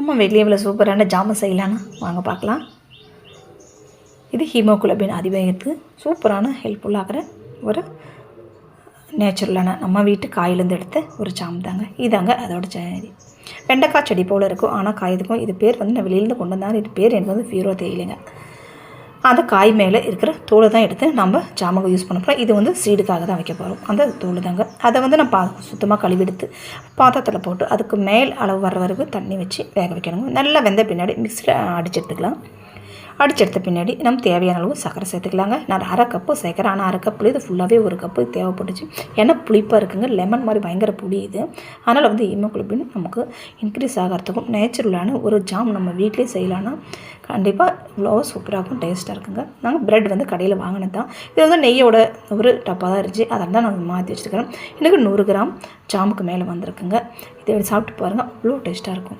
நம்ம வெளியே இவ்வளோ சூப்பரான ஜாமம் செய்யலான்னு வாங்க பார்க்கலாம். இது ஹீமோகுளோபின் அதிவேகத்துக்கு சூப்பரான ஹெல்ப்ஃபுல்லாகிற ஒரு நேச்சுரலான நம்ம வீட்டு காயிலேருந்து எடுத்த ஒரு ஜாம் தாங்க. இதாங்க அதோட சரி வெண்டைக்காய் செடி போல் இருக்கும். ஆனால் காயதுக்கும் இது பேர் வந்து நான் வெளியிலேருந்து கொண்டு வந்தாலும் இது பேர் எனக்கு வந்து ஃபீரோ தெரியலைங்க அந்த காய் மேலே இருக்கிற தோலை தான் எடுத்து நம்ம ஜாமுக்கு யூஸ் பண்ண போகிறோம் இது வந்து சீடுக்காக தான் வைக்க போகிறோம் அந்த தோல் தாங்க. அதை வந்து நம்ம பா சுத்தமாக கழுவிடுத்து பாத்திரத்தில் போட்டு அதுக்கு மேல் அளவு வர வரைக்கும் தண்ணி வச்சு வேக வைக்கணுங்க. நல்லா வெந்த பின்னாடி மிக்சியில் அடிச்சு எடுத்துக்கலாம் அடிச்செடுத்த பின்னாடி நம்ம தேவையான அளவு சர்க்கரை சேர்த்துக்கலாங்க. நான் அரை கப்பு சேர்க்குறேன். ஆனால் அரை கப்பில் இது ஃபுல்லாகவே ஒரு கப்பு தேவைப்பட்டுச்சு. ஏன்னா புளிப்பாக இருக்குங்க. லெமன் மாதிரி பயங்கர புளி இது. அதனால் வந்து ஹீமோகுளோபின் நமக்கு இன்க்ரீஸ் ஆகிறதுக்கும் நேச்சுரலான ஒரு ஜாம் நம்ம வீட்டிலே செய்யலான்னா கண்டிப்பாக இவ்வளோ சூப்பராகவும் டேஸ்ட்டாக இருக்குங்க. நாங்கள் ப்ரெட் வந்து கடையில் வாங்கினது தான் இது வந்து நெய்யோட ஒரு டப்பாக தான் இருந்துச்சு. அதை தான் நான் மாற்றி வச்சுருக்கிறேன். எனக்கு நூறு கிராம் ஜாமுக்கு மேலே வந்திருக்குங்க. இதை சாப்பிட்டு பாருங்கள் அவ்வளோ டேஸ்ட்டாக இருக்கும்.